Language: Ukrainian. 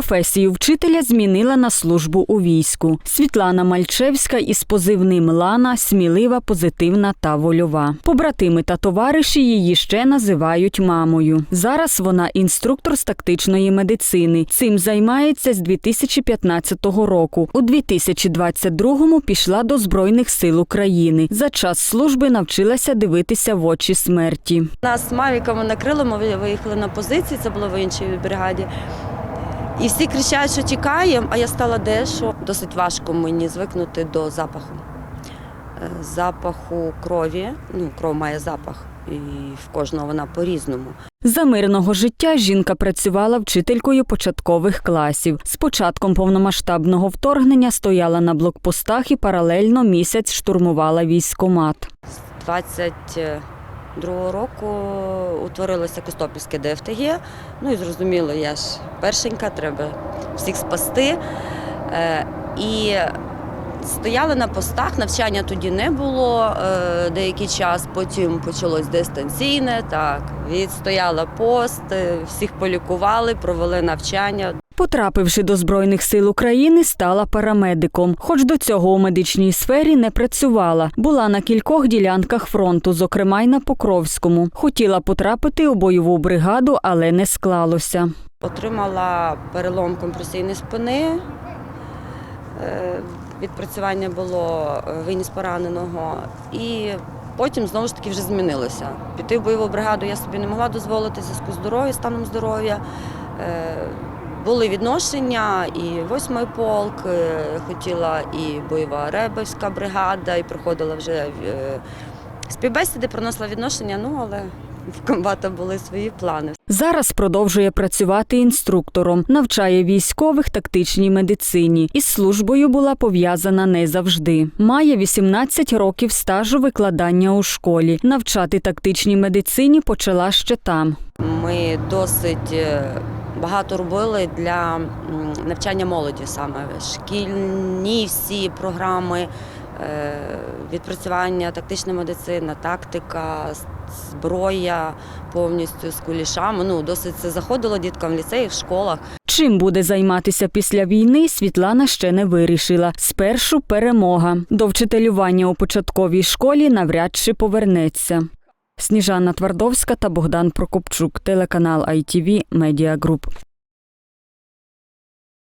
Професію вчителя змінила на службу у війську. Світлана Мальчевська із позивним Лана смілива, позитивна та вольова. Побратими та товариші її ще називають мамою. Зараз вона інструктор з тактичної медицини. Цим займається з 2015 року. У 2022-му пішла до Збройних сил України. За час служби навчилася дивитися в очі смерті. Нас мавіками накрило, ми виїхали на позиції, це було в іншій бригаді. І всі кричать, що тікаємо, а я стала дещо. Досить важко мені звикнути до запаху. Е, Запаху крові. Ну, кров має запах, і в кожного вона по-різному. За мирного життя жінка працювала вчителькою початкових класів. З початком повномасштабного вторгнення стояла на блокпостах і паралельно місяць штурмувала військомат. 22 року утворилося Костопільське ДФТГ. Ну і зрозуміло, я ж першенька, треба всіх спасти. Е, І стояли на постах, навчання тоді не було е, деякий час, потім почалось дистанційне. Так, відстояла пост, е, всіх полікували, провели навчання. Потрапивши до Збройних сил України, стала парамедиком. Хоч до цього у медичній сфері не працювала. Була на кількох ділянках фронту, зокрема й на Покровському. Хотіла потрапити у бойову бригаду, але не склалося. Отримала перелом компресійної спини. Е, Відпрацювання було е, виніс пораненого. І потім знову ж таки вже змінилося. Піти в бойову бригаду я собі не могла дозволити зв'язку з здоров'я, станом здоров'я. Були відношення, і восьмий полк, е, хотіла і бойова ребельська бригада, і проходила вже е, співбесіди, проносила відношення, ну але в комбата були свої плани. Зараз продовжує працювати інструктором, навчає військових тактичній медицині. Із службою була пов'язана не завжди. Має 18 років стажу викладання у школі. Навчати тактичній медицині почала ще там. Ми досить е, багато робили для навчання молоді саме шкільні всі програми, е, відпрацювання, тактична медицина, тактика, зброя повністю з кулішами. Ну, досить це заходило діткам в ліцеях, в школах. Чим буде займатися після війни, Світлана ще не вирішила. Спершу перемога. До вчителювання у початковій школі навряд чи повернеться. Сніжана Твардовська та Богдан Прокопчук, телеканал ITV Media Group.